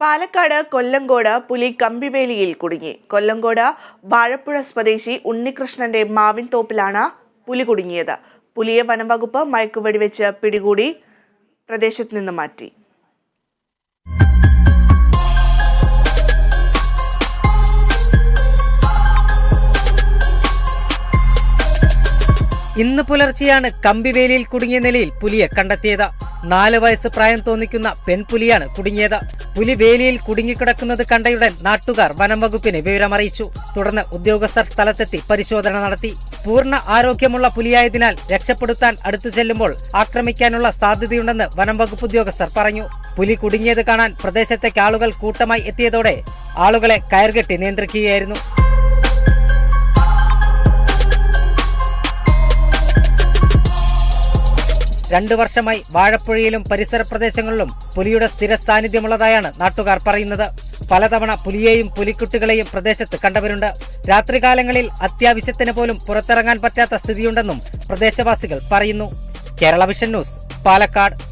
പാലക്കാട് കൊല്ലങ്കോട് പുലി കമ്പിവേലിയിൽ കുടുങ്ങി. കൊല്ലങ്കോട് വാഴപ്പുഴ സ്വദേശി ഉണ്ണികൃഷ്ണന്റെ മാവിൻ തോപ്പിലാണ് പുലി കുടുങ്ങിയത്. പുലിയെ വനംവകുപ്പ് മയക്കുവെടിവെച്ച് പിടികൂടി പ്രദേശത്ത് നിന്ന് മാറ്റി. ഇന്ന് പുലർച്ചെയാണ് കമ്പിവേലിയിൽ കുടുങ്ങിയ നിലയിൽ പുലിയെ കണ്ടെത്തിയത്. നാല് വയസ്സ് പ്രായം തോന്നിക്കുന്ന പെൺപുലിയാണ് കുടുങ്ങിയത്. പുലി വേലിയിൽ കുടുങ്ങിക്കിടക്കുന്നത് കണ്ടയുടൻ നാട്ടുകാർ വനം വകുപ്പിനെ വിവരമറിയിച്ചു. തുടർന്ന് ഉദ്യോഗസ്ഥർ സ്ഥലത്തെത്തി പരിശോധന നടത്തി. പൂർണ ആരോഗ്യമുള്ള പുലിയായതിനാൽ രക്ഷപ്പെടുത്താൻ അടുത്തു ചെല്ലുമ്പോൾ ആക്രമിക്കാനുള്ള സാധ്യതയുണ്ടെന്ന് വനം വകുപ്പ് ഉദ്യോഗസ്ഥർ പറഞ്ഞു. പുലി കുടുങ്ങിയത് കാണാൻ പ്രദേശത്തേക്ക് ആളുകൾ കൂട്ടമായി എത്തിയതോടെ ആളുകളെ കയർകെട്ടി നിയന്ത്രിക്കുകയായിരുന്നു. രണ്ടു വർഷമായി വാഴപ്പുഴയിലും പരിസര പ്രദേശങ്ങളിലും പുലിയുടെ സ്ഥിര സാന്നിധ്യമുള്ളതായാണ് നാട്ടുകാർ പറയുന്നത്. പലതവണ പുലിയെയും പുലിക്കുട്ടികളെയും പ്രദേശത്ത് കണ്ടവരുണ്ട്. രാത്രികാലങ്ങളിൽ അത്യാവശ്യത്തിന് പോലും പുറത്തിറങ്ങാൻ പറ്റാത്ത സ്ഥിതിയുണ്ടെന്നും പ്രദേശവാസികൾ പറയുന്നു. Kerala vision news Palakkad.